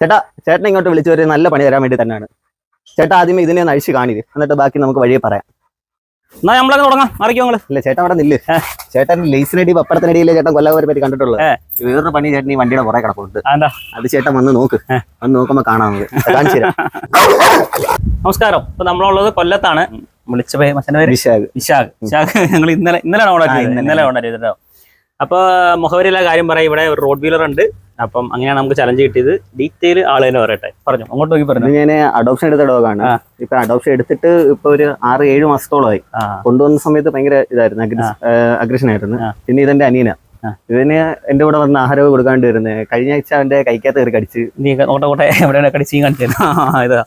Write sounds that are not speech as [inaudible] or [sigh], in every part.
ചേട്ടാ ചേട്ടൻ ഇങ്ങോട്ട് വിളിച്ചു വരെ നല്ല പണി തരാൻ വേണ്ടി തന്നെയാണ്. ചേട്ടാ ആദ്യമേ ഇതിനെ ഒന്ന് അഴിച്ച് കാണിത് എന്നിട്ട് ബാക്കി നമുക്ക് വഴിയെ പറയാം. എന്നാ നമ്മളങ്ങ് തുടങ്ങാം. അറിയിക്കോ നിങ്ങൾ. ഇല്ല ചേട്ടൻ അവിടെ നില്ല്. ചേട്ടൻ ലേസിനടി പപ്പടത്തിനടിയിലെ ചേട്ടൻ കൊല്ലാവരെ പറ്റി കണ്ടിട്ടുള്ളൂ. വേറൊരു പണി ചേട്ടൻ ഈ വണ്ടിയുടെ പുറകെ കിടപ്പുണ്ട്. അത് ചേട്ടൻ വന്ന് നോക്ക്. വന്ന് നോക്കുമ്പോ കാണാം കാണിച്ചു തരാം. നമസ്കാരം. ഇപ്പൊ നമ്മളുള്ളത് കൊല്ലത്താണ്. വിളിച്ച പേര്? മച്ചന്റെ വിശാഖ്. വിശാഖ് വിശാഖ്. ഞങ്ങൾ ഇന്നലെ ഇന്നലെ ഓർഡർ ചെയ്തത്. ഇന്നലെ. ഓർഡർ ചെയ്തോ അപ്പൊ മുഖവരിയിലെ കാര്യം പറയാം. ഇവിടെ ഒരു റോഡ് വീലർ ഉണ്ട്. അപ്പം അങ്ങനെയാണ് നമുക്ക് ചലഞ്ച് കിട്ടിയത്. ഡീറ്റെയിൽ ആൾ തന്നെ പറയട്ടെ. പറഞ്ഞു. അങ്ങോട്ട് നോക്കി പറഞ്ഞു. ഞാൻ അഡോപ്ഷൻ എടുത്ത ഡോഗാണ്. ഇപ്പൊ അഡോപ്ഷൻ എടുത്തിട്ട് ഇപ്പൊ ഒരു ആറ് ഏഴ് മാസത്തോളമായി. കൊണ്ടുവന്ന സമയത്ത് ഭയങ്കര ഇതായിരുന്നു. അഗ്രഷൻ ആയിരുന്നു. പിന്നെ ഇതെന്റെ അനിയന. ഇതിന് എന്റെ കൂടെ വന്ന ആഹാരമൊക്കെ കൊടുക്കാണ്ട് വരുന്നത് കഴിഞ്ഞ ആഴ്ച അവന്റെ കൈക്കകത്ത് കയറി കടിച്ച്. നീ ഓട്ടെ കോട്ടെ എവിടെയാണ് കടിച്ച് കാണിച്ചു. ഇതാ.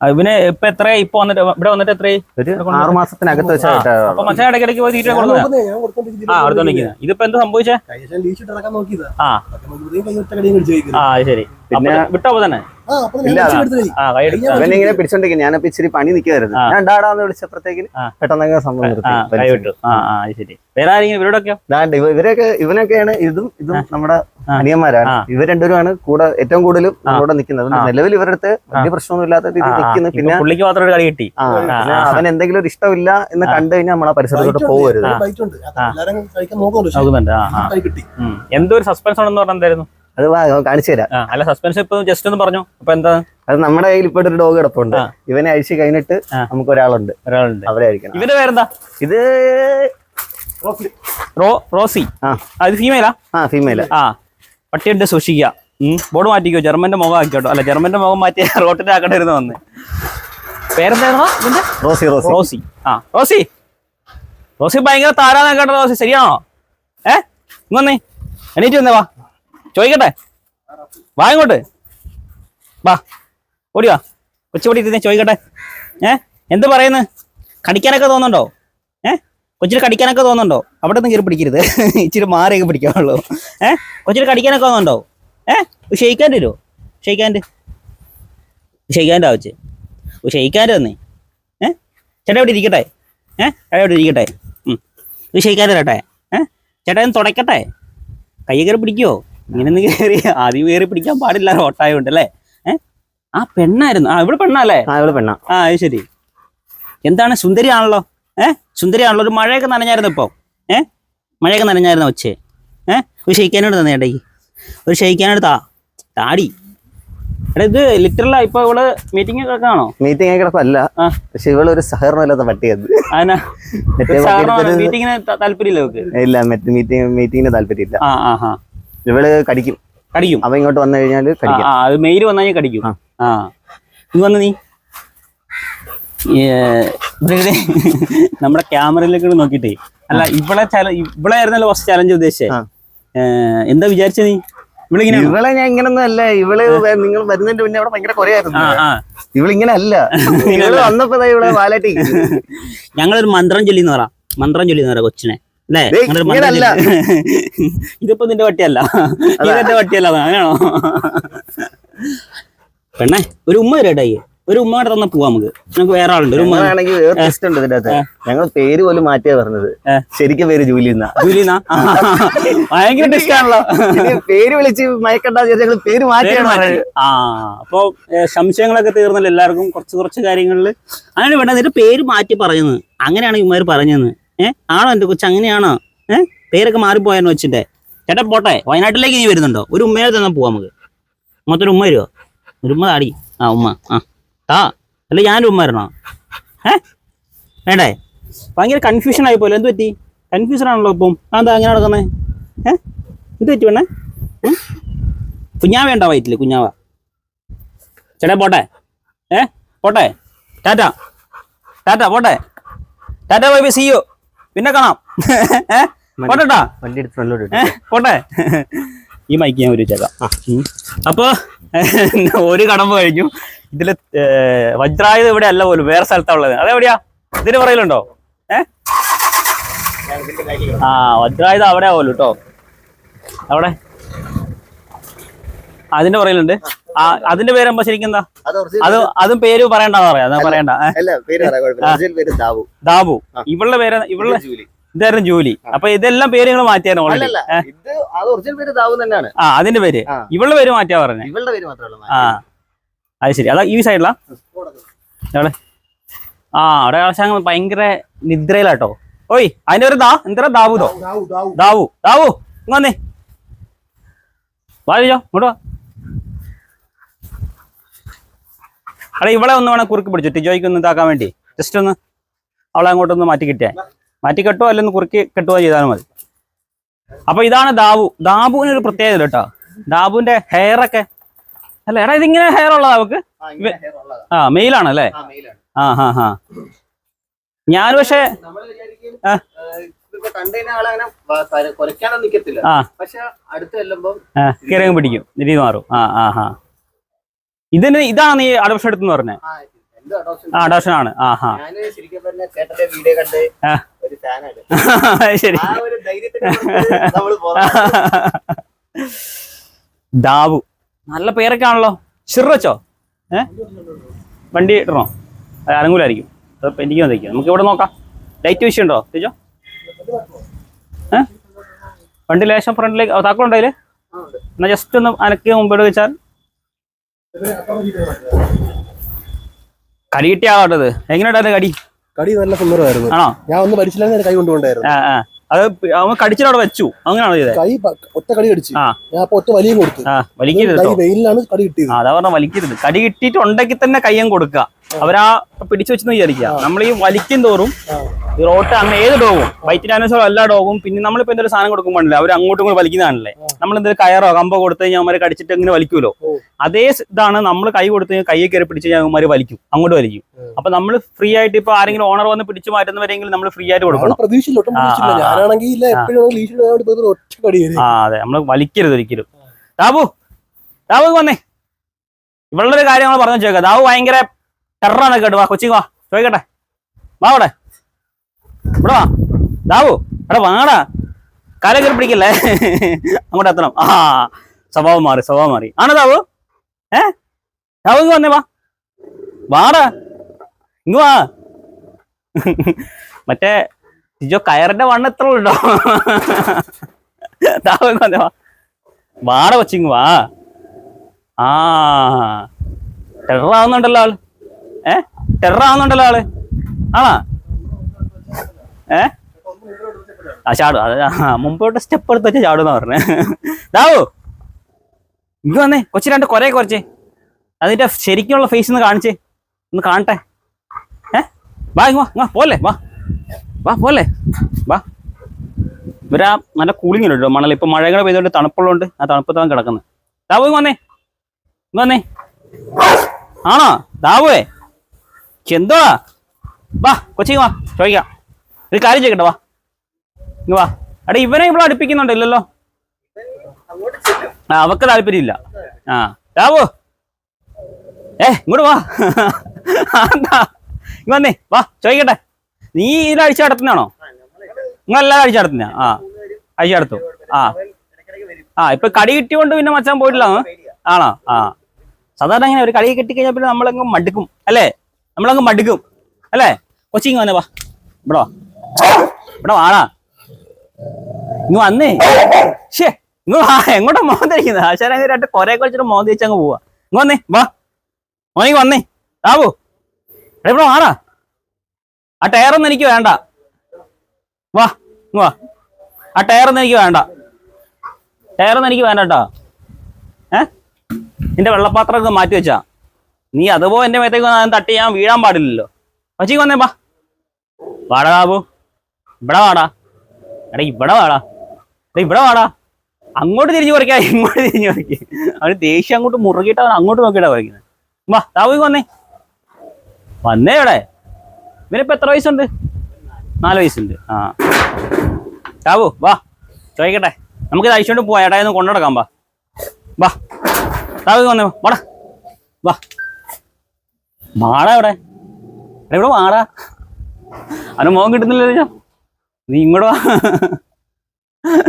ഇവന് ഇപ്പൊ എത്ര ഇപ്പൊ വന്നിട്ട് ഇവിടെ വന്നിട്ട് ആറു മാസത്തിനകത്ത് അപ്പൊ മച്ചാൻ ഇടയ്ക്കിടയ്ക്ക് പോയി തീറ്റ കൊടുക്കുന്നത് ആ അടുത്തോണ്ടിരിക്കുന്നത് ഇതിപ്പോ എന്താ സംഭവിച്ചേ? ആ. ശരി. വിട്ടോ തന്നെ. അവനിങ്ങനെ പിടിച്ചോണ്ടിരിക്കും ഞാനപ്പോ ഇച്ചിരി പണി നിൽക്കുമായിരുന്നു ഞാൻ ഡാടാന്ന് വിളിച്ചപ്പോഴത്തേക്കിന് ആ. പെട്ടെന്ന് സംഭവം ഇവരൊക്കെ ഇവനൊക്കെയാണ് ഇതും ഇതും നമ്മുടെ. അനിയന്മാരാണ്. ഇവർ രണ്ടുപേരുമാണ് കൂടെ ഏറ്റവും കൂടുതലും നമ്മളോട് നിൽക്കുന്നത്. നിലവിൽ ഇവരുടെ അടുത്ത് വലിയ പ്രശ്നമൊന്നും ഇല്ലാത്ത രീതിയിൽ നിൽക്കുന്നു. പിന്നെ പുള്ളിക്ക് മാത്രം ഒരു കളി കിട്ടി. അവൻ എന്തെങ്കിലും ഒരു ഇഷ്ടമില്ല എന്ന് കണ്ടു കഴിഞ്ഞാൽ നമ്മളെ പരിസരത്തോട്ട് പോകരുത്. എന്തോ ഒരു സസ്പെൻസ് ആണെന്ന് പറഞ്ഞാൽ എന്തായിരുന്നു? അത് വാ, കാണിച്ചു തരാം. അല്ല സസ്പെൻസ് ഇപ്പൊ ജസ്റ്റ് ഒന്ന് പറഞ്ഞു. അപ്പൊ എന്താ? അത് നമ്മുടെ കയ്യിൽ ഇപ്പൊ ഒരു ഡോഗ് കിടപ്പുണ്ട്. ഇവനെ അഴിച്ചു കഴിഞ്ഞിട്ട് നമുക്ക് ഒരാളുണ്ട്. ഒരാളുണ്ട്. അവരെ അഴിക്കണം. ഇവന്റെ പേരെന്താ? ഇത് റോ റോസി. ആ. അത് ഫീമെയിലാ ആ? ഫീമെയിൽ ആ പട്ടിയുണ്ട് സൂക്ഷിക്കുക. ബോർഡ് മാറ്റിക്കോ. ജർമ്മന്റെ മുഖം ആക്കിയോട്ടോ അല്ല ജർമ്മന്റെ മുഖം മാറ്റി [laughs] റോട്ടിന്റെ ആക്കണ്ടായിരുന്നു വന്ന്. പേരെന്തായിരുന്നു ഇതിന്റെ റോസി റോസി. റോസി. ആ റോസി. റോസി ഭയങ്കര താരാന്ന് കേട്ടോ റോസി. ശരിയാണോ? ഏ? വന്നേ. എണീറ്റ് വന്നേ വാ. ചോദിക്കട്ടെ? വാ ഇങ്ങോട്ട്. വാ ഓടി വാ. കൊച്ചുപടി തന്നെ ചോദിക്കട്ടെ. ഏ എന്ത് പറയുന്നു? കടിക്കാനൊക്കെ തോന്നുന്നുണ്ടോ? ഏ കൊച്ചിന് കടിക്കാനൊക്കെ തോന്നുന്നുണ്ടോ? അവിടെ നിന്ന് കയറി പിടിക്കരുത്. ഇച്ചിരി മാറിയൊക്കെ പിടിക്കാവുള്ളൂ. ഏ കൊച്ചിന് കടിക്കാനൊക്കെ തോന്നുന്നുണ്ടോ? ഏ ഷെയ്ക്കാന്റെ വരുമോ ഷെയ്ക്കാന്റെ ഷെയ്ക്കാന്റെ ആവശ്യം ഷെയ്ക്കാന്റെ തന്നെ ഏ ചേട്ടാ ഇവിടെ ഇരിക്കട്ടെ. ഏ ചേട്ടാ ഇവിടെ ഇരിക്കട്ടെ. ഉം. തരട്ടെ ഏ ചേട്ടാ ഒന്ന് തുടയ്ക്കട്ടെ കൈ കയറി പിടിക്കുവോ? ഇങ്ങനെ കയറി ആദ്യം കയറി പിടിക്കാൻ പാടില്ല റോട്ടായോണ്ട് അല്ലേ ആ പെണ്ണായിരുന്നു. ആ ഇവിടെ പെണ്ണല്ലേ? ആ ഇവിടെ പെണ്ണ. ആ അത് ശരി. എന്താണ്? സുന്ദരിയാണല്ലോ. ഏ? സുന്ദരിയാണല്ലോ. ഒരു മഴയൊക്കെ നനഞ്ഞായിരുന്നു ഇപ്പോൾ ഏ? മഴയൊക്കെ നനഞ്ഞായിരുന്നു ഒച്ചേ ഏ? ഒരു ഷെയ്ക്കാനോട് തന്നെ ചേട്ടാ ഒരു ഷെയ്ക്കാനോട് താ. താടി. എടാ ഇത് ലിറ്ററലാ ഇപ്പൊ ഇവൾ മീറ്റിംഗ് ആണോ മീറ്റിംഗ് അല്ല പക്ഷെ ഇവൾ ഒരു പട്ടിയത് അതിനാ മറ്റേ പട്ടിയെടുത്തൊരു- മീറ്റിങ്ങിന് താല്പര്യമില്ല ഇല്ല മറ്റേ മീറ്റിംഗ് മീറ്റിംഗിന് താല്പര്യമില്ല. ആ ആ ആ. ഇവൾ കടിക്കും. കടിക്കും. അവ ഇങ്ങോട്ട് വന്നു കഴിഞ്ഞാൽ കടിക്കും. അത് മെയിൽ വന്നു കഴിഞ്ഞാൽ കടിക്കും. ആ. ഇത് വന്ന് നീ. നമ്മുടെ ക്യാമറയിലേക്ക് നോക്കിട്ടേ അല്ല ഇവളെ ഇവിടെ ആയിരുന്നല്ലോ ഫസ്റ്റ് ചലഞ്ച് ഉദ്ദേശിച്ചേ. എന്താ വിചാരിച്ച നീ? ഇവളിങ്ങനെ ഇവളെ ഞാൻ ഇങ്ങനൊന്നും അല്ല. ഇവൾ നിങ്ങൾ വരുന്നതിന്റെ മുന്നേ അവിടെ ഭയങ്കര കുറയായിരുന്നു ഇവളിങ്ങനെ അല്ല. ഇവൾ വന്നപ്പോ ഇവളെ വാലാട്ടി [laughs] ഞങ്ങളൊരു മന്ത്രം ചൊല്ലിന്ന് പറ. മന്ത്രം ചൊല്ലി എന്ന് പറ കൊച്ചിനെ. ഇങ്ങനല്ല. [laughs] ഇതിപ്പോ നിന്റെ വട്ടിയല്ല ഇതെന്റെ വട്ടിയല്ല അങ്ങനെയാണോ? പെണ്ണേ ഒരു ഉമ്മ തരട്ടെ ഒരു ഉമ്മ കൂടെ തന്നെ പോവാ നമുക്ക്. നമുക്ക് വേറെ ആളുണ്ട്. ഒരു ഉമ്മ ആണെങ്കിൽ വേറെ ടെസ്റ്റ് ഉണ്ട് ഇതിന്റെ അകത്ത് ഞങ്ങൾ പേര് പോലും മാറ്റിയാ പറഞ്ഞത്. ശരിക്കും പേര് ജൂലിന്ന ജൂലിന്ന ഭയങ്കര ഇഷ്ടമാണല്ലോ ആണല്ലോ. പേര് വിളിച്ച് ഞങ്ങൾ പേര് മാറ്റിയാണ് ആ അപ്പൊ സംശയങ്ങളൊക്കെ തീർന്നല്ലോ എല്ലാവർക്കും കുറച്ച് കുറച്ച് കാര്യങ്ങളിൽ അങ്ങനെ വേണ്ട നിന്റെ പേര് മാറ്റി പറയുന്നത്. അങ്ങനെയാണ് ഉമ്മാര് പറഞ്ഞത്. ഏഹ് ആണോ എന്റെ കൊച്ചു അങ്ങനെയാണോ? ഏഹ് പേരൊക്കെ മാറിപ്പോയെന്ന് വെച്ചിട്ട്. ചേട്ടാ പോട്ടെ വയനാട്ടിലേക്ക് നീ വരുന്നുണ്ടോ? ഒരു ഉമ്മയെ തന്നെ പോവാം നമുക്ക്. മൊത്തം ഉമ്മ വരുമോ ഒരു ഉമ്മ താടി. ആ ഉമ്മ. ആ. താ. അല്ല ഞാനൊരു ഉമ്മ വരണോ? ഏ? വേണ്ടേ? ഭയങ്കര കൺഫ്യൂഷൻ ആയി പോലെ എന്ത് പറ്റി? കൺഫ്യൂഷൻ ആണല്ലോ ഇപ്പം. ആ അങ്ങനെ നടക്കുന്നത് ഏ? എന്ത് പറ്റി വേണേ കുഞ്ഞാവ വേണ്ട വയറ്റിൽ? കുഞ്ഞാവ. ചേട്ടാ പോട്ടെ. ഏ? പോട്ടെ. ടാറ്റ. ടാറ്റ പോട്ടെ. ടാറ്റ ബൈ ബൈ സിയോ പിന്നെ കാണാം. പോട്ടെട്ടാ. വണ്ടി എടുത്ത് ഫ്രണ്ടിലോട്ട് ഏ പോട്ടെ. ഈ മൈക്ക് ഞാൻ ഒരു ചേക്കാം അപ്പൊ ഒരു കടമ്പ് കഴിഞ്ഞു. ഇതിൽ വജ്രായുധം ഇവിടെ അല്ല പോലും വേറെ സ്ഥലത്താ ഉള്ളത്. അതെവിടെയാ? ഇതിന് പറയലുണ്ടോ ഏ? ആ വജ്രായുധം അവിടെ പോലും കേട്ടോ അവിടെ. അതിന്റെ പറയലുണ്ട് അതിന്റെ പേരെന്താ ശരിക്കും എന്താ? അത് അതും പേര്? പറയണ്ടെന്ന് പറയാം. അതാ പറയണ്ട. അല്ല പേര് പറയാം കുഴപ്പമില്ല. ഒറിജിനൽ പേര് ദാവു. ദാബു. ഇവളുടെ പേര് ഇവളുടെ ജൂലി. ഇതായിരുന്നു ജോലി. അപ്പൊ ഇതെല്ലാം പേര് നിങ്ങൾ മാറ്റിയായിരുന്നു ഓൾറെഡി അല്ലല്ല ഇത് അത് ഒറിജിനൽ പേര് ദാവു ആ അതിന്റെ പേര്. ഇവളുടെ പേര് മാറ്റിയാ പറഞ്ഞേ. ഇവളുടെ പേര് മാത്രമേ ആ. അത് ശരി. അതാ ഈ സൈഡിലാ എവിടെ? ആ അവിടെ ആവശ്യം ഭയങ്കര നിദ്രയിലാട്ടോ. ഓയ് അതിന്റെ ഒരു ദാ എന്താ ദാവു ദാവു ദാവു. ഇങ്ങ് വന്നേ. വാ ഇങ്ങോട്ട് വാ. അടെ ഇവളെ ഒന്ന് വേണം കുറുക്കി പിടിച്ചു. ടിജോയ്ക്ക് ഒന്ന് ഇതാക്കാൻ വേണ്ടി. ജസ്റ്റ് ഒന്ന് അവളെ അങ്ങോട്ടൊന്ന് മാറ്റി കിട്ടിയാൽ മാറ്റി കെട്ടോ അല്ലെങ്കിൽ കുറുക്കി കെട്ടുകയോ ചെയ്താലും മതി. അപ്പൊ ഇതാണ് ദാബു ദാബുവിന് ഒരു പ്രത്യേകത കേട്ടോ. ദാബുവിന്റെ ഹെയർ ഒക്കെ. അല്ല എടാ ഇതിങ്ങനെ ഹെയർ ഉള്ളതാ അവക്ക്? ആ, മെയിലാണ് അല്ലേ? ആ, ഹാ ഹാ. ഞാൻ പക്ഷേ ആ. പിടിക്കും. രീതി മാറും. ആ ആ ഹാ. ഇതിന് ഇതാണ് ഈ അഡോപ്ഷൻ എടുത്തെന്ന് പറഞ്ഞത് ആ, അഡോപ്ഷൻ? ആണ് ആ ഹാ. പറഞ്ഞ [laughs] ശരി. [laughs] ദാവു. നല്ല പേരൊക്കെ ആണല്ലോ ചിറച്ചോ ഏ? വണ്ടി ഇടണോ? അത് എനിക്ക് വന്നിരിക്കും നമുക്ക് ഇവിടെ നോക്കാം. ലൈറ്റ് വിഷയം ഉണ്ടോ? തിരിച്ചോ ഏ? വണ്ടി ലേശം ഫ്രണ്ടിലേക്ക് താക്കോളുണ്ടോ അതിൽ. എന്നാ ജസ്റ്റ് ഒന്ന് അനക്കി മുമ്പോട്ട് വെച്ചാൽ കടി കിട്ടിയ ആളാട്ടത് എങ്ങനെ കടി? കടി നല്ല സുന്ദരമായിരുന്നു. ആണോ? ഞാൻ ഒന്ന് പഠിച്ചില്ലായിരുന്നു കൈ കൊണ്ടുകൊണ്ടായിരുന്നു അത് അവൻ കടിച്ചിട്ട് വെച്ചു. അങ്ങനെയാണോ ചെയ്തത് കൈ ഒറ്റ കടി കടിച്ചു. ഞാൻ അപ്പൊ ഒറ്റ വലിയും കൊടുത്തു. വലിക്കരുത് വെയിലാണ് കടി കിട്ടിയത്. അതാ പറഞ്ഞ വലിക്കരുത്. കടി കിട്ടിയിട്ടുണ്ടെങ്കിൽ തന്നെ കയ്യം കൊടുക്കുക. അവരാ പിടിച്ചു വെച്ചെന്ന് വിചാരിക്കുക. നമ്മൾ ഈ വലിക്കും തോറും. ഈ റോട്ട് അങ്ങനെ ഏത് ഡോഗും വൈറ്റ് വൈറ്റിനാനോസോ എല്ലാ ഡോഗും പിന്നെ നമ്മളിപ്പോ എന്തൊരു സാധനം കൊടുക്കുമ്പോഴല്ലേ അവർ അങ്ങോട്ടും ഇങ്ങോട്ടും വലിക്കുന്നതാണല്ലേ നമ്മൾ എന്തൊരു കയറോ കമ്പോ കൊടുത്തു കഴിഞ്ഞാൽ അവന്മാരെ കടിച്ചിട്ട് ഇങ്ങനെ വലിക്കുമല്ലോ. അതേ ഇതാണ് നമ്മൾ കൈ കൊടുത്ത് കഴിഞ്ഞാൽ കൈ കയറി പിടിച്ച് കഴിഞ്ഞാൽ അവന്മാർ വലിക്കും. അങ്ങോട്ട് വലിക്കും. അപ്പൊ നമ്മൾ ഫ്രീ ആയിട്ട് ഇപ്പൊ ആരെങ്കിലും ഓണർ വന്ന് പിടിച്ചു മാറ്റുന്നവരെങ്കിലും നമ്മൾ ഫ്രീ ആയിട്ട് കൊടുക്കണം. ആ, അതെ. നമ്മൾ വലിക്കരുത് ഒരിക്കലും. ദാബു ദാബു വന്നേ. ഇവളുടെ ഒരു കാര്യം നമ്മൾ പറഞ്ഞു വെച്ചേക്കാം. ദാബു ഭയങ്കര ടെററാണ് കേട്ടോ വാ കൊച്ചിക്ക് വാ ചോദിക്കട്ടെ. വാ ഇവിടെ വാ. ദാവു എടാ വാടാ. കാലം കയറി പിടിക്കല്ലേ? അങ്ങോട്ട് എത്തണം. ആ സ്വഭാവം മാറി സ്വഭാവം മാറി. ആണോ ദാവു? ഏ? ദാവു ഇങ്ങ് വന്നേ വാ. വാടാ. ഇങ്ങ് വാ. മറ്റേ ജിജോ കയറിന്റെ വണ്ണം എത്ര ഉണ്ടോ ദാവു ഇങ്ങ് വന്നേ വാ. വാട കൊച്ചിങ് വാ. ആ ടെറർ ആവുന്നുണ്ടല്ലോ ആൾ. ഏ? ടെറർ ആവുന്നുണ്ടല്ലോ ആൾ. ആണാ? ഏ? ആ ചാടും. അത് മുമ്പോട്ട് സ്റ്റെപ്പ് എടുത്ത് വെച്ചാൽ ചാടുന്ന പറഞ്ഞേ. ഇതാവോ ഇങ്ങ് വന്നേ. കൊച്ചി രണ്ട് കുറെ കുറച്ച് അതിന്റെ ശരിക്കുള്ള ഫേസ് ഒന്ന് കാണിച്ചേ. ഒന്ന് കാണട്ടെ. ഏ? വാ ഇങ്ങ് വാ ഇങ്ങ് പോലെ വാ. വാ പോലെ വാ. ഇവരാ നല്ല കൂളിംഗ് ഉണ്ട് മണൽ ഇപ്പൊ മഴ കൂടെ പെയ്തോണ്ട് തണുപ്പുള്ളതുകൊണ്ട് ആ തണുപ്പത്താണ് കിടക്കുന്നത് ദാവു ഇങ്ങ് വന്നേ. ഇങ്ങ് വന്നേ. ആണോ? ദാവുവേ എന്തോ വാ കൊച്ചി വാ ചോദിക്കാം. ഒരു കാര്യം ചെയ്യട്ടെ വാ. ഇങ്ങ് വാ. എടാ ഇവനെ ഇവിടെ അടുപ്പിക്കുന്നുണ്ടല്ലോ. ഇല്ലല്ലോ ആ അവക്ക് താല്പര്യമില്ല. ആ രാവോ. ഏ ഇങ്ങോട്ട് വാ. എന്താ ഇങ്ങ് വന്നേ വാ ചോദിക്കട്ടെ. നീ ഇതിൽ അഴിച്ചു നടത്തുന്നതാണോ? നിങ്ങളെല്ലാം അഴിച്ചു നടത്തുന്ന ആ അഴിച്ചു നടത്തും. ആ. ആ ഇപ്പൊ കടി കിട്ടിയോണ്ട് പിന്നെ മച്ചാൻ പോയിട്ടില്ല. ആണോ? ആ. സാധാരണ അങ്ങനെ ഒരു കടി കിട്ടിക്കഴിഞ്ഞാൽ പിന്നെ നമ്മളങ്ങ് മടുക്കും അല്ലേ? നമ്മളങ്ങ് മടുക്കും. അല്ലേ? കൊച്ചിങ് വന്നേ വാ. ഇവിടെ. വാ ഇവിടെ വാടാ. ഇങ്ങ് വന്നേ. ഷേ ഇങ്ങ് വാ. എങ്ങോട്ടാ മോൻ തരിക്കുന്നത് ആശാരങ്ങ് രണ്ട് കൊറേ കുറച്ചിട്ട് മോൻ തേച്ച് അങ്ങ് പോവാ. ഇങ്ങ് വന്നേ വാ. മോനിങ് വന്നേ. ആവോ ഇവിടെ വാടാ. ആ ടയറൊന്നും എനിക്ക് വേണ്ട. വാ ഇങ്ങ് വാ. ആ ടയറൊന്നും എനിക്ക് വേണ്ട. ടയറൊന്നും എനിക്ക് വേണ്ട കേട്ടോ. ഏ? നിന്റെ വെള്ളപ്പാത്രമൊക്കെ മാറ്റി വെച്ചാ. നീ അതുപോ എന്റെ മേത്തേക്ക് വന്നാൽ തട്ടി ഞാൻ വീഴാൻ പാടില്ലല്ലോ. പച്ചിക്ക് വന്നേ ബാ വാടാ ബാബു. ഇവിടെ വാടാ. എടാ ഇവിടെ വാടാ. എടാ ഇവിടെ വാടാ. അങ്ങോട്ട് തിരിഞ്ഞു പറിക്കാ ഇങ്ങോട്ട് തിരിഞ്ഞു പറിക്കുക അവന് ദേഷ്യം അങ്ങോട്ട് മുറുകിയിട്ട് അവൻ അങ്ങോട്ട് നോക്കിയിട്ടാ പറിക്കുന്നത് വാ താവു വന്നേ. വന്നേ ഇവിടെ. ഇവനിപ്പോ എത്ര വയസ്സുണ്ട്? നാല് വയസ്സുണ്ട്. ആ. താബു വാ. ചോദിക്കട്ടെ. നമുക്ക് ഇത് പോയാ ഏട്ടാ ഒന്ന് കൊണ്ടുനടക്കാം വാ. വാ. വന്നേ വാടാ. വാ. മാടാ ഇവിടെ ഇവിടെ മാടാ അവന് മോൻ കിട്ടുന്നില്ലല്ലോ. നീ ഇങ്ങോട്ട് വാ.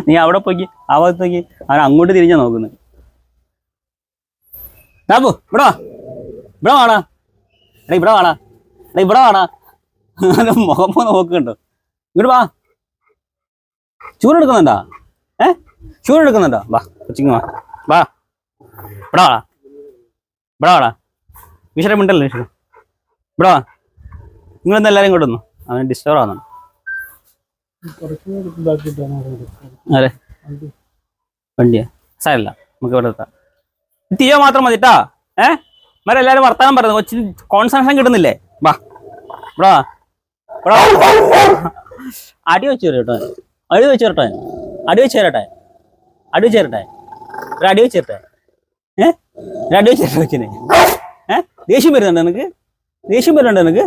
നീ അവിടെ പോയി ആ ഭാഗത്ത് നോക്കി അവൻ അങ്ങോട്ട് തിരിഞ്ഞാ നോക്കുന്നത് ബാബു ഇവിടെ വാ. ഇവിടെ വാടാ എടാ ഇവിടെ വാടാ എടാ ഇവിടെ വാടാ അവന്റെ മുഖം നോക്കുന്നുണ്ടോ. ഇങ്ങോട്ട് വാ. ചൂടെടുക്കുന്നുണ്ടോ ഏ? ചൂടെടുക്കുന്നുണ്ടോ വാ കൊച്ചിങ് വാ. വാ. ഇവിടെ വാടാ. ഇവിടെ വാടാ. വിഷര മിണ്ടല്ലോ വിഷര ഇവിടെ വാ ഇന്ന് എല്ലാവരും ഇങ്ങോട്ട് വന്നു? അവന് ഡിസ്റ്റർബ് ആവുന്നു അതെ വണ്ടിയാ? സാരല്ല നമുക്ക് ഇവിടെ എത്താം. തീയോ മാത്രം മതി കേട്ടാ ഏ? മരം എല്ലാവരും വർത്താനം പറയുന്നു. കൊച്ചി കോൺസെൻട്രേഷൻ കിട്ടുന്നില്ലേ? വാ. ഇവിടെ വാ. അടി വെച്ച് കേട്ടോ അടി വെച്ച് കേട്ടോ അടി വെച്ച് തരട്ടെ അടി വെച്ച് തരട്ടെ ഒരു അടി വെച്ച് തരട്ടെ ഏ? ഒരു അടി വെച്ച് ഏ? ദേഷ്യം വരുന്നുണ്ട് നിനക്ക്? ദേഷ്യം വരുന്നുണ്ട് നിനക്ക്?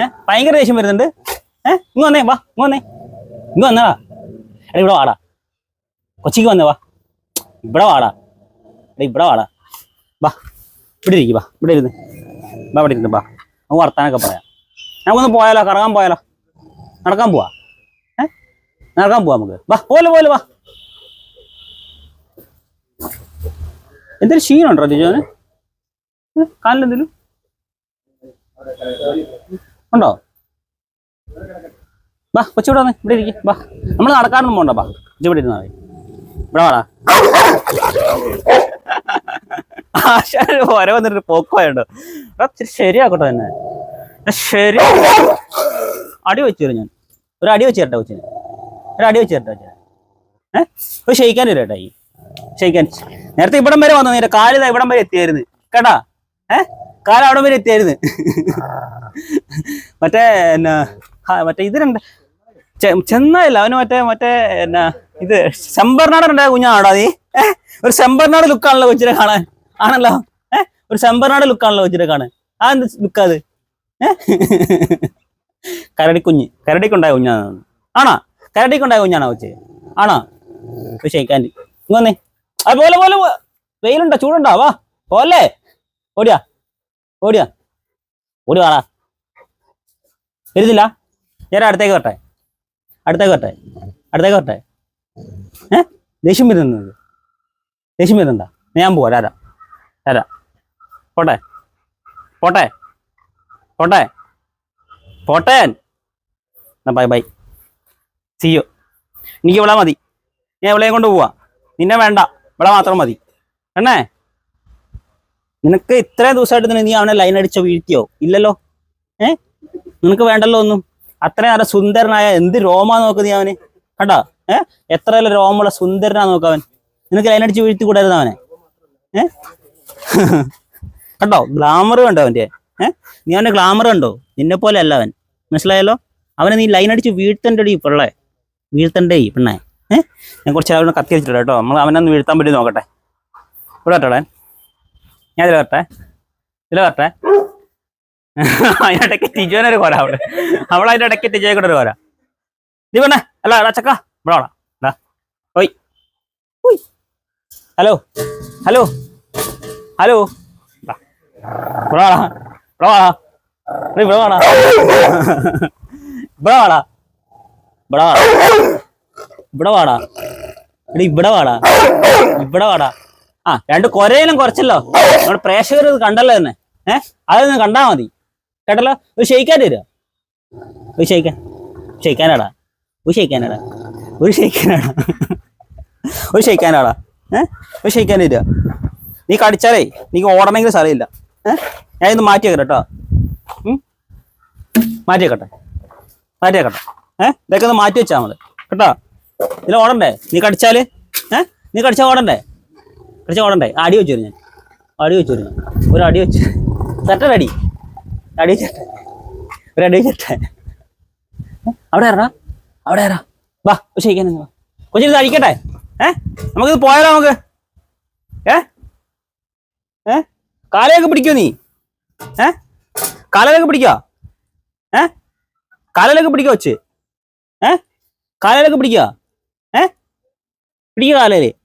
ഏഹ് ഭയങ്കര ദേഷ്യം വരുന്നുണ്ട്. ഏഹ് ഇങ്ങ് വന്നേ വാ ഇങ്ങ് വന്നേ. ഇങ്ങ് വന്നടാ എടാ ഇവിടെ വാടാ. കൊച്ചിക്ക് വന്നേ വാ. ഇവിടെ വാടാ. എടാ ഇവിടെ വാടാ. വാ ഇവിടെ ഇരിക്കും വാ. ഇവിടെ ഇരുന്ന്. വാ ഇവിടെ ഇരുന്ന് വാ. നമുക്ക് വർത്താനൊക്കെ പറയാം. നമുക്കൊന്ന് പോയാലോ കറങ്ങാൻ പോയാലോ? നടക്കാൻ പോവാ? ഏഹ് നടക്കാൻ പോവാ നമുക്ക്. വാ പോലെ പോലെ വാ. എന്തൊരു ക്ഷീണുണ്ടോ ദിജോന് കാലിലെന്തെങ്കിലും ഉണ്ടോ? വാ കൊച്ചിവിടെ വന്ന് ഇവിടെ ഇരിക്കും ബാ. നമ്മൾ നടക്കാനൊന്നും പോണ്ട ബാ. കൊച്ചു ഇവിടെ ഇരുന്നാ ഇവിടെ വാടാ. ആശാന് ഓരോ വന്നിട്ട് പോക്കോയുണ്ടോ ഇച്ചിരി ശരിയാക്കട്ടെ തന്നെ ശരി. അടി വെച്ചു തരും ഞാൻ. ഒരു അടി വെച്ച് തരട്ടെ കൊച്ചിന്. ഒരു അടി വെച്ച് തരട്ടെ കൊച്ചിന്. ഏഹ് ഒരു ഷെയ്ക്കാൻ വരും കേട്ടോ ഈ. ഷെയ്ക്കാൻ നേരത്തെ ഇവിടം വരെ വന്നു നിന്റെ കാലിതാ ഇവിടം വരെ എത്തിയായിരുന്നു. കേട്ടാ? ഏഹ് കാൽ അവിടെ വരെ എത്തിയായിരുന്നു. മറ്റേ എന്നാ മറ്റേ ഇതിനുണ്ട് ചെ- ചെന്നായില്ല അവന് മറ്റേ മറ്റേ എന്നാ ഇത് ശമ്പർനാടുണ്ടായ കുഞ്ഞാണോടാ നീ? ഏഹ് ഒരു ശമ്പർനാട് ലുക്കാണല്ലോ കൊച്ചിനെ കാണാൻ. ആണല്ലോ? ഏഹ് ഒരു ശമ്പർനാട് ലുക്കാണല്ലോ കൊച്ചിനെ കാണാൻ. ആ എന്ത് ലുക്കാ അത് കരടിക്കുഞ്ഞ് കരടിക്കുണ്ടായ കുഞ്ഞാണ്? ആണോ? കരടിക്കുണ്ടായ കുഞ്ഞാണോ കൊച്ചി? ആണോ? ഷെയ്ക്കാൻ ഇങ്ങനെ പോലെ പോലെ വെയിലുണ്ടോ? ചൂടുണ്ടോ? വാ പോലെ. ഓടിയാ. ഓടിയാ? ഓടി വാടാ. വരുന്നില്ല? ഞാൻ അടുത്തേക്ക് വരട്ടെ. അടുത്തേക്ക് വരട്ടെ. അടുത്തേക്ക് വരട്ടെ. ഏ? ദേഷ്യം വരുന്നത്. ദേഷ്യം വരുന്നുണ്ടാ? ഞാൻ പോവാ. രാരാ രാരാ പോട്ടെ. പോട്ടെ. പോട്ടെ. പോട്ടെ. എന്നാ ബൈ ബൈ സിയോ എനിക്ക് ഇവിടെ മതി. ഞാൻ ഇവിടെയും കൊണ്ട് പോവാ. നിന്നെ വേണ്ട. ഇവിടെ മാത്രം മതി. എണ്ണേ നിനക്ക് ഇത്രയും ദിവസമായിട്ട് നീ അവനെ ലൈൻ അടിച്ചോ വീഴ്ത്തിയോ? ഇല്ലല്ലോ. ഏ? നിനക്ക് വേണ്ടല്ലോ ഒന്നും. അത്രയും നല്ല സുന്ദരനായ എന്ത് രോമാ നോക്ക് നീ അവന്? കണ്ടാ? ഏ? എത്ര രോമുള്ള സുന്ദരനാ നോക്ക് അവൻ. നിനക്ക് ലൈൻ അടിച്ച് വീഴ്ത്തി കൂടായിരുന്നു അവനെ? ഏ? കണ്ടോ? ഗ്ലാമർ കണ്ടോ അവന്റെ? ഏ? നീ അവന്റെ ഗ്ലാമർ കണ്ടോ? നിന്നെ പോലെ അല്ല അവൻ. മനസ്സിലായല്ലോ? അവനെ നീ ലൈൻ അടിച്ച് വീഴ്ത്തണ്ടടി പിള്ളേ. വീഴ്ത്തണ്ടേ പെണ്ണേ. ഏ? ഞാൻ കുറച്ച് അവനെ കത്തി വെച്ചിട്ടുണ്ട് കേട്ടോ. നമ്മൾ അവനൊന്ന് വീഴ്ത്താൻ പറ്റി നോക്കട്ടെ. ഇവിടെ വരട്ടെ ഞാൻ ഇതിൽ വരട്ടെ. ഇതിൽ വരട്ടെ. [laughs] അതിനിടയ്ക്ക് ടിജോനൊരു കോര അവിടെ. അവളെ അതിന്റെ ഇടയ്ക്ക് ടിജോയെ കൂടെ ഒരു കോര നീ വേണേ അല്ല എടാ ചക്ക. ഇവിടെ വാടാ. ദാ. ഓയ്. ഓയ്. ഹലോ. ഹലോ. ഹലോ. ഇവിടെ വാടാ. ഇവിടെ വാടാ. എടീ, ഇവിടെ വാടാ. ഇവിടെ വാടാ. ഇവിടെ വാടാ. ഇവിടെ വാടാ. ഇവിടെ വാടാ. ഇവിടെ വാടാ. ആ രണ്ട് കൊരയിലും കുറച്ചല്ലോ. നമ്മുടെ പ്രേക്ഷകർ ഇത് കണ്ടല്ലോ തന്നെ. ഏഹ് അതൊന്ന് കണ്ടാ മതി. കേട്ടല്ലോ? ഒരു ഷെയ്ക്കാൻ തരുമോ ഒരു ഷെയ്ക്കാൻ. ഷെയ്ക്കാനാടാ. ഒരു ഷെയ്ക്കാനാടാ. ഒരു ഷെയ്ക്കാനാടാ. ഒരു ഷെയ്ക്കാനാടാ. ഏഹ് ഒരു ഷെയ്ക്കാൻ തരുമോ നീ കടിച്ചാലേ നീക്ക് ഓടണമെങ്കിൽ സ്ഥലമില്ല. ഏഹ് ഞാൻ ഇന്ന് മാറ്റി വെക്കട്ടെ കേട്ടോ. മാറ്റിയേക്കട്ടെ മാറ്റി വെക്കട്ടെ. മാറ്റി വെക്കട്ടെ. ഏഹ് ഇതൊക്കെ ഒന്ന് മാറ്റി വെച്ചാൽ മതി. കേട്ടോ? ഇതിൽ ഓടണ്ടേ? നീ കടിച്ചാൽ? ഏഹ് നീ കടിച്ചാൽ ഓടണ്ടേ? കടിച്ചാൽ ഓടണ്ടേ? അടി വെച്ചു ഞാൻ. അടി വെച്ചു ഒരു അടി വെച്ച്. തട്ടടി അടി. വെച്ചട്ടെ ഒരു അടി വെച്ചട്ടെ അവിടെ ഇറ അവിടെ ഇറ വാ ശരിക്കാൻ കൊച്ചിന് അടിക്കട്ടെ ഏ? നമുക്കിത് പോയാലോ നമുക്ക്? ഏ? ഏ? കാലയൊക്കെ പിടിക്കോ നീ? ഏ? കാലയിലൊക്കെ പിടിക്കോ ഏ? കാലയിലൊക്കെ പിടിക്കോ വെച്ച് ഏ? കാലയിലൊക്കെ പിടിക്കോ ഏ? പിടിക്കുക കാലയിൽ.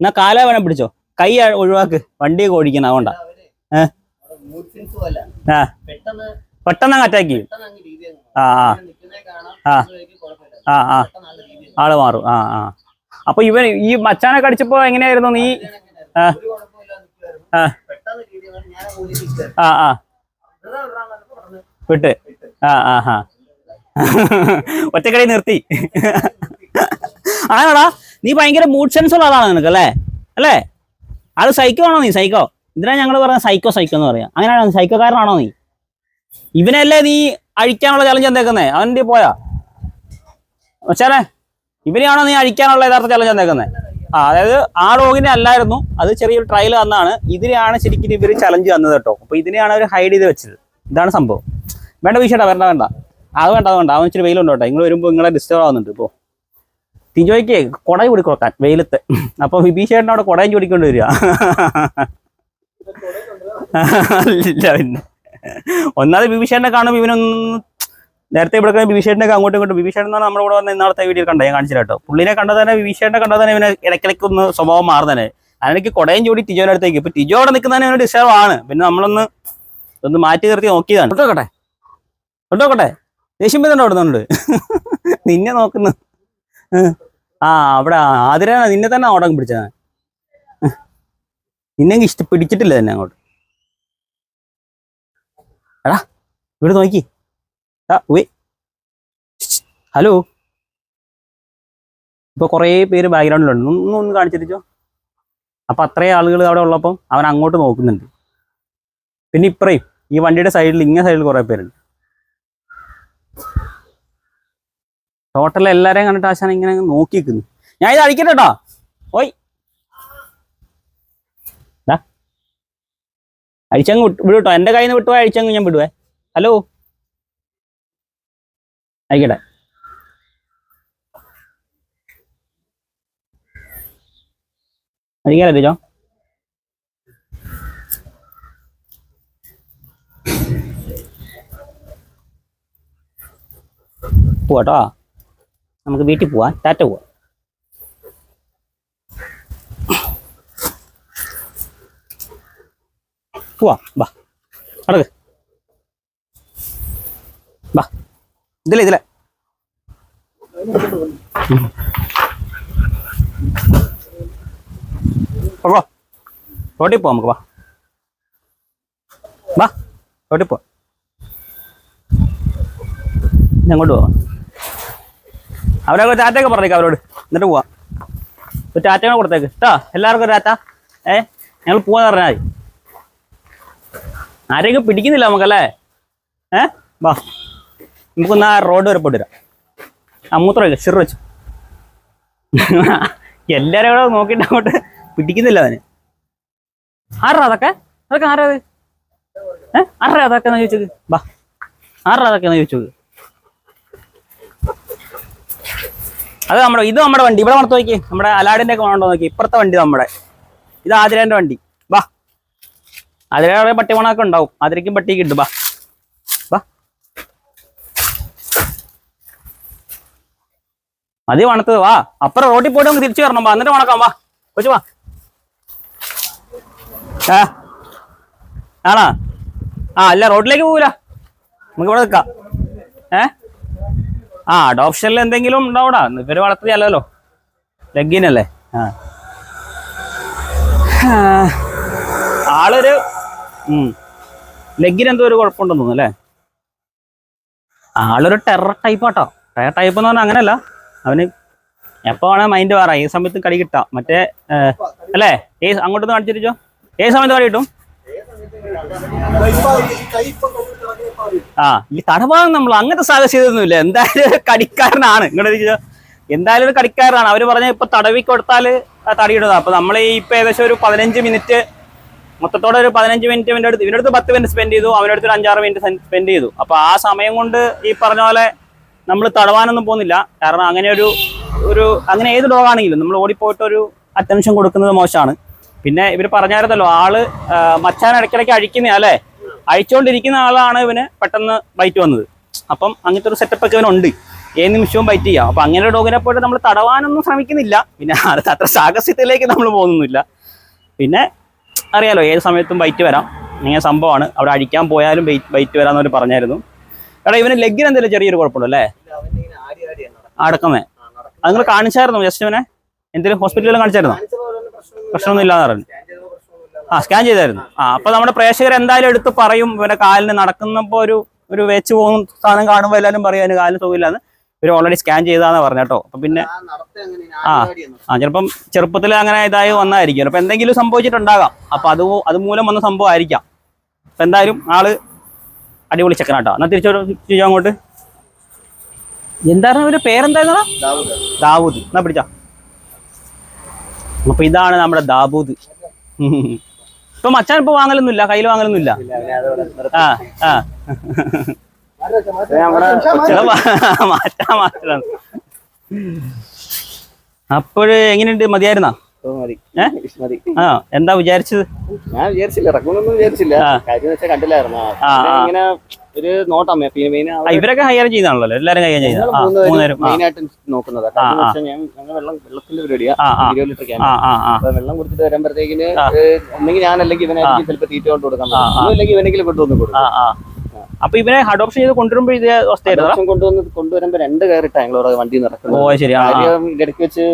എന്നാ കാല വേണം പിടിച്ചോ? കൈ ഒഴിവാക്ക്. വണ്ടിയൊക്കെ ഓടിക്കണം അതുകൊണ്ടാ. പെട്ടെന്ന് അറ്റാക്ക് ചെയ്യും. ആ ആ. ആ. ആൾ മാറും. ആ ആ. അപ്പൊ ഇവൻ ഈ മച്ചാനെ കടിച്ചപ്പോ എങ്ങനെയായിരുന്നു നീ? ആ ആ. വിട്ട്. ആ ആ ആ. ഒറ്റക്കടി നിർത്തി. ആണോടാ നീ ഭയങ്കര മൂഡ് സെൻസ് ഉള്ള ആളാണ് നിനക്ക് അല്ലേ? അല്ലേ? അത് സൈക്കോ ആണോ നീ? സൈക്കോ ഇതിനാണ് ഞങ്ങൾ പറഞ്ഞ സൈക്കോ സൈക്കോ എന്ന് പറയാം. അങ്ങനെയാണോ സൈക്കോക്കാരനാണോ നീ? ഇവനല്ലേ നീ അഴിക്കാനുള്ള ചലഞ്ച് എന്തേക്കുന്നേ അവന്റെ പോയാ? വെച്ചാലേ ഇവനെയാണോ നീ അഴിക്കാനുള്ള യഥാർത്ഥ ചലഞ്ച് എന്തേക്കുന്നേ ആ അതായത് ആ ഡോഗിനെ അല്ലായിരുന്നു. അത് ചെറിയൊരു ട്രയൽ വന്നാണ് ഇതിനെയാണ് ശരിക്കും ഇവർ ചലഞ്ച് തന്നത് കേട്ടോ. അപ്പൊ ഇതിനെയാണ് അവർ ഹൈഡ് ചെയ്ത് വെച്ചത്. ഇതാണ് സംഭവം. വേണ്ട വിഷയട്ടാ വേണ്ട വേണ്ട. അത് വേണ്ട അത് വേണ്ട. അവൻ ഇച്ചിരി വെയിലുണ്ടോട്ടെ നിങ്ങൾ വരുമ്പോൾ നിങ്ങളെ ഡിസ്റ്റർബ് ആവുന്നുണ്ട് ഇപ്പോൾ തിജോയ്ക്ക് കൊടായി കൂടി കൊടുക്കാൻ വെയിലത്ത്. അപ്പൊ വിഭീഷേട്ടൻ അവിടെ കുടയും ചൂടിക്കൊണ്ട് വരിക. ഇല്ല പിന്നെ. ഒന്നാമത് ബിബിഷേട്ടനെ കാണുമ്പോൾ ഇവനൊന്നും നേരത്തെ ഇവിടെ ബിബിഷേട്ടനൊക്കെ അങ്ങോട്ടും ഇങ്ങോട്ടും. ബിബിഷേട്ടൻ എന്നാണ് നമ്മുടെ കൂടെ വന്ന ഇന്നാളത്തെ വീഡിയോ കണ്ടത് ഞാൻ കാണിച്ചില്ല കേട്ടോ പുള്ളിനെ കണ്ടത് തന്നെ ബിബിഷേട്ടനെ തന്നെ ഇവനെ ഇടയ്ക്കിടയ്ക്ക് ഒന്ന് സ്വഭാവം മാറുന്നതന്നെ അതിനെനിക്ക് കുടയും ചൂടി ടിജോയുടെ അടുത്തേക്ക്. ഇപ്പൊ ടിജോ അവിടെ നിൽക്കുന്നതിന് ഇവന് ഡിസ്റ്റർബ് ആണ്. പിന്നെ നമ്മളൊന്ന് ഒന്ന് മാറ്റി നിർത്തി നോക്കിയതാണ്. കേട്ടോക്കട്ടെ കേട്ടോക്കട്ടെ ദേഷ്യം വരുന്നുണ്ടോ അവിടെ നിന്നുണ്ട്? നിന്നെ നോക്കുന്നു. ആ അവിടെ ആതിരാണ് നിന്നെ തന്നെ അവിടെ പിടിച്ചത്. നിന്നെ ഇഷ്ട പിടിച്ചിട്ടില്ല തന്നെ അങ്ങോട്ട്. എടാ ഇവിടെ നോക്കി. ഹലോ. ഇപ്പൊ കുറേ പേര് ബാക്ക്ഗ്രൗണ്ടിലുണ്ട്. ഒന്നും ഒന്ന് കാണിച്ചിരിച്ചോ അപ്പൊ അത്രയും ആളുകൾ അവിടെ ഉള്ളപ്പം അവൻ അങ്ങോട്ട് നോക്കുന്നുണ്ട്. പിന്നെ ഇപ്പറയും ഈ വണ്ടിയുടെ സൈഡിൽ ഇങ്ങനെ സൈഡിൽ കുറെ പേരുണ്ട്. ടോട്ടൽ എല്ലാരെയും കണ്ടിട്ട് ആശാൻ ഇങ്ങനെ നോക്കി നിൽക്കുന്നു ഞാൻ ഇത് അടിക്കട്ടെ കേട്ടോ ഓയ്. അഴിച്ചങ്ങ് വിട്ട് എന്റെ എന്റെ കയ്യിൽ നിന്ന് വിട്ടുപോയി അഴിച്ചങ്ങ് ഞാൻ വിടുവേ. ഹലോ. ആയിക്കട്ടെ അടിക്കാലോ ചോ പോവാട്ടോ നമുക്ക് വീട്ടിൽ പോവാം. ടാറ്റ പോവാം. പോവാം. ബാ അടക്ക് ബാ ഇതിലെ ഇതിലെ. റോട്ടിൽ പോവാം നമുക്ക് വാ. വാ. റോട്ടിൽ പോവാം. അങ്ങോട്ട് പോവാം. അവരൊക്കെ ടാറ്റയൊക്കെ പറഞ്ഞേക്കാം അവരോട്. എന്നിട്ട് പോവാം. ഒരു ടാറ്റ കൊടുത്തേക്ക്. കേട്ടോ എല്ലാവർക്കും ടാറ്റ. ഏ ഞങ്ങൾ പോവാന്ന് പറഞ്ഞാൽ മതി. ആരെയൊക്കെ പിടിക്കുന്നില്ല നമുക്കല്ലേ? ഏ വാ. നമുക്കൊന്ന് ആ റോഡ് വരെ പോയിട്ട് വരാം. ആ മൂത്രം വെക്ക് ചെറു വെച്ചു. എല്ലാവരും കൂടെ നോക്കിയിട്ട് അങ്ങോട്ട് പിടിക്കുന്നില്ല അവന്. ആരാ അതൊക്കെ? അതൊക്കെ ആരാ ഏ ആരാ അതൊക്കെ എന്ന് ചോദിച്ചത്? വാ. ആരാ അതൊക്കെ എന്ന് ചോദിച്ചത്? അത് നമ്മുടെ ഇത് നമ്മുടെ വണ്ടി. ഇവിടെ മണത്ത് നോക്കി. നമ്മുടെ അലാഡിന്റെ ഒക്കെ മണമുണ്ടോ നോക്കി. ഇപ്പുറത്തെ വണ്ടി നമ്മുടെ. ഇത് ആതിരേന്റെ വണ്ടി. വാ. ആതിരയുടെ പട്ടി മണമൊക്കെ ഉണ്ടാവും. ആതിരയ്ക്കും പട്ടിക്ക് ഇട്ടു വാ. വാ. മതി മണത്തത്. വാ. അപ്പുറം റോട്ടിൽ പോയിട്ട് നമുക്ക് തിരിച്ചു വരണം. വാ എന്നിട്ട് വണക്കാം വാ. കൊച്ചു വാ. ആ. ആണാ? ആ അല്ല റോഡിലേക്ക് പോകൂല നമുക്ക് ഇവിടെ നിൽക്കാം. ഏ? ആ അഡോപ്ഷനിൽ എന്തെങ്കിലും ഉണ്ടാവടാ. ഇവർ വളർത്തിയല്ലോ ലഗിനല്ലേ? ആ. ആളൊരു ലെഗിന് എന്തോ ഒരു കുഴപ്പമുണ്ടെന്ന് തോന്നുന്നു അല്ലേ? ആളൊരു ടെറർ ടൈപ്പ് ആട്ടോ. ടെറർ ടൈപ്പ് എന്ന് പറഞ്ഞാൽ അങ്ങനെയല്ല. അവന് എപ്പോ വേണേ മൈൻഡ് വേറെ. ഈ സമയത്ത് കടി കിട്ടാം. മറ്റേ അല്ലേ? ഏ അങ്ങോട്ടൊന്ന് കാണിച്ചിരിച്ചോ ഏത് സമയത്ത് കടി കിട്ടും? ആ ഈ തടവാണ് നമ്മൾ. അങ്ങനത്തെ സാഹചര്യമൊന്നുമില്ല എന്തായാലും കടിക്കാരനാണ്. ഇങ്ങോട്ട്. എന്തായാലും കടിക്കാരനാണ്. അവർ പറഞ്ഞ ഇപ്പൊ തടവി കൊടുത്താൽ ആ തടിയിടുന്നത് അപ്പൊ നമ്മൾ ഈ ഇപ്പൊ ഏകദേശം ഒരു പതിനഞ്ച് മിനിറ്റ് മൊത്തത്തോടെ ഒരു പതിനഞ്ച് മിനിറ്റ് ഇവന്റെ അടുത്ത് ഇവന്റെ അടുത്ത് പത്ത് മിനിറ്റ് സ്പെൻഡ് ചെയ്തു. അവന്റെ അടുത്ത് ഒരു അഞ്ചാറ് മിനിറ്റ് സ്പെൻഡ് ചെയ്തു. അപ്പൊ ആ സമയം കൊണ്ട് ഈ പറഞ്ഞ പോലെ നമ്മൾ തടവാനൊന്നും പോകുന്നില്ല. കാരണം അങ്ങനെ ഒരു ഒരു അങ്ങനെ ഏത് ഡോഗാണെങ്കിലും നമ്മൾ ഓടിപ്പോയിട്ട് ഒരു അറ്റൻഷൻ കൊടുക്കുന്നത് മോശമാണ്. പിന്നെ ഇവർ പറഞ്ഞായിരുന്നല്ലോ ആൾ മച്ചാൻ ഇടയ്ക്കിടയ്ക്ക് അഴിക്കുന്നതാ അല്ലേ? അഴിച്ചുകൊണ്ടിരിക്കുന്ന ആളാണ് ഇവന് പെട്ടെന്ന് ബൈറ്റ് വന്നത്. അപ്പം അങ്ങനത്തെ ഒരു സെറ്റപ്പ് ഒക്കെ ഇവനുണ്ട്. ഏത് നിമിഷവും ബൈറ്റ് ചെയ്യാം. അപ്പൊ അങ്ങനെ ഡോഗിനെ പോയിട്ട് നമ്മൾ തടവാനൊന്നും ശ്രമിക്കുന്നില്ല. പിന്നെ അത് അത്ര സാഹസ്യത്തിലേക്ക് നമ്മൾ പോകുന്നില്ല പിന്നെ അറിയാലോ ഏത് സമയത്തും ബൈറ്റ് വരാം. ഇങ്ങനെ സംഭവമാണ്. അവിടെ അഴിക്കാൻ പോയാലും ബൈറ്റ് വരാമെന്ന് അവർ പറഞ്ഞായിരുന്നു. എടാ ഇവന് ലെഗിന് എന്തെങ്കിലും ചെറിയൊരു കുഴപ്പമുണ്ടല്ലേ അടക്കമേ. അത് നിങ്ങൾ കാണിച്ചായിരുന്നു ജസ്റ്റ് ഇവനെ? എന്തെങ്കിലും ഹോസ്പിറ്റലിൽ കാണിച്ചായിരുന്നോ? പ്രശ്നമൊന്നും ഇല്ലാന്ന് പറഞ്ഞു. ആ സ്കാൻ ചെയ്തായിരുന്നു. ആ അപ്പൊ നമ്മുടെ പ്രേക്ഷകർ എന്തായാലും എടുത്ത് പറയും ഇവരെ കാലിന് നടക്കുന്നപ്പോ ഒരു ഒരു വെച്ച് പോകുന്ന സാധനം കാണുമ്പോൾ എല്ലാവരും പറയും അതിന് കാലിന് സുഖമില്ലാന്ന്. ഇവർ ഓൾറെഡി സ്കാൻ ചെയ്താന്ന് പറഞ്ഞു കേട്ടോ അപ്പൊ പിന്നെ ആ. ആ ചിലപ്പം ചെറുപ്പത്തിൽ അങ്ങനെ ഇതായി വന്നായിരിക്കും അപ്പൊ എന്തെങ്കിലും സംഭവിച്ചിട്ടുണ്ടാകാം. അപ്പൊ അത് അതുമൂലം വന്ന സംഭവം ആയിരിക്കാം. അപ്പൊ എന്തായാലും ആൾ അടിപൊളി ചെക്കനാട്ടോ എന്നാ തിരിച്ചു തിരിച്ചു അങ്ങോട്ട്. എന്തായിരുന്നു അവരുടെ പേരെന്തായിരുന്നു ദാവൂദ്. എന്നാ പിടിച്ചാ. അപ്പൊ ഇതാണ് നമ്മുടെ ദാബൂദ് ഇപ്പൊ മച്ചാൻ ഇപ്പൊ വാങ്ങലൊന്നും ഇല്ല കയ്യിൽ വാങ്ങലൊന്നുമില്ല ആ ആ. മാറ്റാ. അപ്പോഴ് എങ്ങനെയുണ്ട്? മതിയായിരുന്നാ? ആ എന്താ വിചാരിച്ചത്? ഞാൻ വിചാരിച്ചില്ല ഇറങ്ങുന്നൊന്നും വിചാരിച്ചില്ല. ആ. കാര്യം വെച്ചാൽ കണ്ടില്ലായിരുന്നു. ഇങ്ങനെ ഒരു നോട്ടം ഇവരൊക്കെ കൈകാര്യം ചെയ്യുന്നതാണല്ലോ എല്ലാരും കൈകാര്യം ചെയ്യുന്നത് മൂന്നുപേരും മെയിൻ ആയിട്ട് നോക്കുന്നത്. ഞങ്ങൾ വെള്ളം വെള്ളത്തിന്റെ പരിപാടിയാ. ആ ആ. ഇരുപത് ലിറ്റർ ക്യാൻ വെള്ളം കുടിച്ചിട്ട് വരുമ്പോഴത്തേക്കിന് ആ. ഒന്നെങ്കിൽ ഞാൻ അല്ലെങ്കിൽ ഇവനായിരിക്കും ചിലപ്പോൾ തീറ്റ കൊണ്ട് കൊടുക്കാൻ ആ, ആ. ഇവനെങ്കിലും കൊണ്ടുവന്ന് കൊടുക്കും. അപ്പൊ ഇവനെ അഡോപ്ഷൻ ചെയ്ത് കൊണ്ടുവരുമ്പോ ഇതേ അവസ്ഥയായിരുന്നു കൊണ്ടുവന്ന് കൊണ്ടുവരുമ്പോ രണ്ട് കയറിട്ടാ ഞങ്ങളോട് വണ്ടി ഓ നടക്കുന്നത് ശരി. ആദ്യം ആ. ഇടയ്ക്ക് വെച്ച്.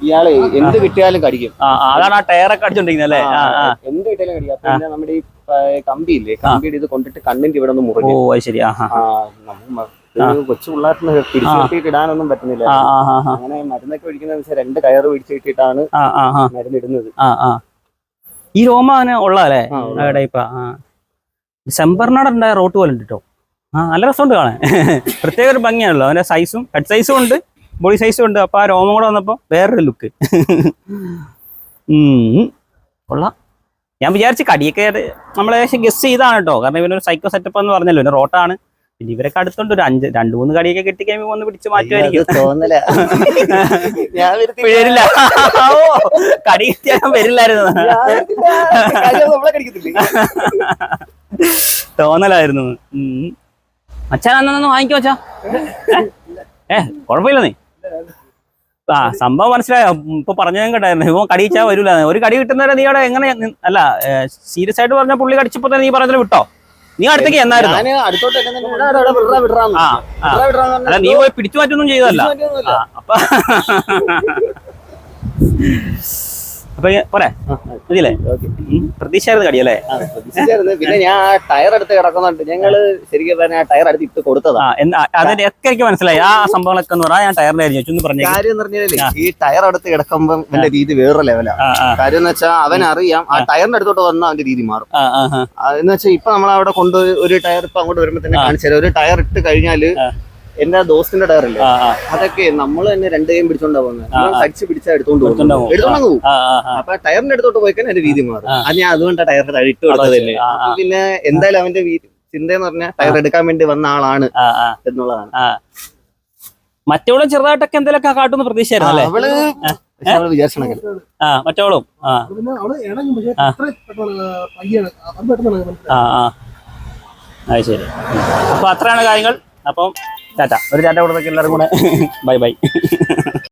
ഇയാളെ എന്ത് കിട്ടിയാലും കടിക്കും. അതാണ് ആ ടയറൊക്കെ അടിച്ചോണ്ടിരിക്കുന്നത് അല്ലേ? എന്ത് കിട്ടിയാലും കടിക്കും. അപ്പൊ പിന്നെ നമ്മുടെ ഈ കമ്പി കമ്പിയില്ലേ കമ്പിയുടെ ഇത് കൊണ്ടിട്ട് കണ്ണിന്റെ ഇവിടെ ഒന്ന് ഓ മുറിക്കും അത് ശരി. കൊച്ചു പിള്ളേർക്ക് പിടിച്ചു ഇടാനൊന്നും പറ്റുന്നില്ല. അങ്ങനെ മരുന്നൊക്കെ ഒഴിക്കുന്ന രണ്ട് കയറ് പിടിച്ചു കിട്ടിയിട്ടാണ് ആ ആ ആ. മരുന്ന് ഇടുന്നത് ആ ആ. ഈ രോമ അങ്ങനെ ഉള്ളതല്ലേ. ടൈപ്പാ സെമ്പർനാടുണ്ടായ റോട്ട് പോലെ ഉണ്ട് കേട്ടോ ആ നല്ല രസമുണ്ട് കാണാൻ. [laughs] പ്രത്യേക ഒരു ഭംഗിയാണല്ലോ. അവന്റെ സൈസും ഹെഡ് സൈസും ഉണ്ട്. ബോഡി സൈസും ഉണ്ട്. അപ്പൊ ആ രോമം കൂടെ വന്നപ്പോ വേറൊരു ലുക്ക് കൊള്ളാം. ഞാൻ വിചാരിച്ച് കടിയൊക്കെ നമ്മളെ നമ്മൾ ഏകദേശം ഗസ് ചെയ്താണ് കേട്ടോ കാരണം ഇവനൊരു സൈക്കോ സെറ്റപ്പ് എന്ന് പറഞ്ഞല്ലോ. ഇവന് റോട്ടാണ് പിന്നെ ഇവരൊക്കെ അടുത്തുണ്ട്. ഒരു അഞ്ച് രണ്ടു മൂന്ന് കടിയൊക്കെ കിട്ടി കഴിയുമ്പോൾ ഒന്ന് പിടിച്ച് മാറ്റുമായിരിക്കും. തോന്നില്ല വരില്ല ഓ കടി കിട്ടിയാൽ വരില്ലായിരുന്നു. തോന്നലായിരുന്നു. മച്ചാൻ അന്നൊന്ന് വാങ്ങിക്കോ മച്ചാ ഏ കുഴപ്പമില്ല നീ. ആ സംഭവം മനസ്സിലായോ? ഇപ്പൊ പറഞ്ഞു ഞാൻ കേട്ടായിരുന്നു. ഇപ്പൊ കടിച്ചാ വരൂല. ഒരു കടി കിട്ടുന്നവരെ നീ അവിടെ എങ്ങനെ അല്ല സീരിയസ് ആയിട്ട് പറഞ്ഞ പുള്ളി കടിച്ചപ്പോ തന്നെ നീ പറഞ്ഞത് വിട്ടോ? നീ അടുത്തേക്ക് എന്നായിരുന്നു അല്ല നീ പോയി പിടിച്ചു മാറ്റൊന്നും ചെയ്തല്ല അപ്പൊ [laughs] അപ്പൊ പോരെ? മതിയല്ലേ. പ്രതീക്ഷയായിരുന്നു കടിയല്ലേ പിന്നെ ഞാൻ ആ ടയർ എടുത്ത് കിടക്കുന്നുണ്ട്. ഞങ്ങൾ ശരിക്കും പറഞ്ഞാൽ ആ ടയർ എടുത്ത് ഇട്ട് കൊടുത്തതാ. അതിന്റെ ഒക്കെ എനിക്ക് മനസ്സിലായി. ആ സംഭവങ്ങളൊക്കെ എന്ന് പറഞ്ഞാൽ ഞാൻ ടയറിന്റെ പറഞ്ഞു ചോദിച്ചു. പറഞ്ഞു കാര്യം എന്ന് പറഞ്ഞാലേ ഈ ടയർ എടുത്ത് കിടക്കുമ്പോ എന്റെ രീതി വേറെ ലെവലാ ആ. ആ കാര്യം എന്ന് വെച്ചാൽ അവൻ അറിയാം ആ ടയറിന്റെ അടുത്തോട്ട് വന്നാൽ അവന്റെ രീതി മാറും. എന്ന് വെച്ചാൽ ഇപ്പൊ നമ്മൾ അവിടെ കൊണ്ട് ഒരു ടയർ ഇപ്പൊ അങ്ങോട്ട് വരുമ്പോ തന്നെ കാണിച്ചു ഒരു ടയർ ഇട്ട് കഴിഞ്ഞാൽ. എന്റെ ദോസ്തിന്റെ ടയർ അല്ലേ അതൊക്കെ നമ്മൾ തന്നെ രണ്ട് കൈയും പിടിച്ചോണ്ടാ പോകുന്നത് ആ, ആ. പിടിച്ചാ എടുത്തോണ്ട് പോകും. എടുത്തോണ്ട് പോകും. അപ്പൊ ടയറിന്റെ അടുത്തോട്ട് പോയിക്കാൻ എന്റെ രീതി മാറും. അത് ഞാൻ അതുകൊണ്ട് ടയറിന്റെ ഇട്ട് കൊടുത്തതല്ലേ. പിന്നെ എന്തായാലും അവന്റെ ചിന്തയെന്ന് പറഞ്ഞാൽ ടയർ എടുക്കാൻ വേണ്ടി വന്ന ആളാണ് എന്നുള്ളതാണ്. മറ്റവളും ചെറുതായിട്ടൊക്കെ എന്തെങ്കിലുമൊക്കെ കാട്ടുന്ന പ്രതീക്ഷയായിരുന്നു അല്ലേ? അവൾ മറ്റവളും. ആ. ആ. അത് ശരി. അപ്പൊ അത്രയാണ് കാര്യങ്ങൾ. അപ്പം ടാറ്റ. ഒരു ടാറ്റ കൊടുത്തൊക്കെ എല്ലാവരും കൂടെ [laughs] ബൈ ബൈ. [laughs]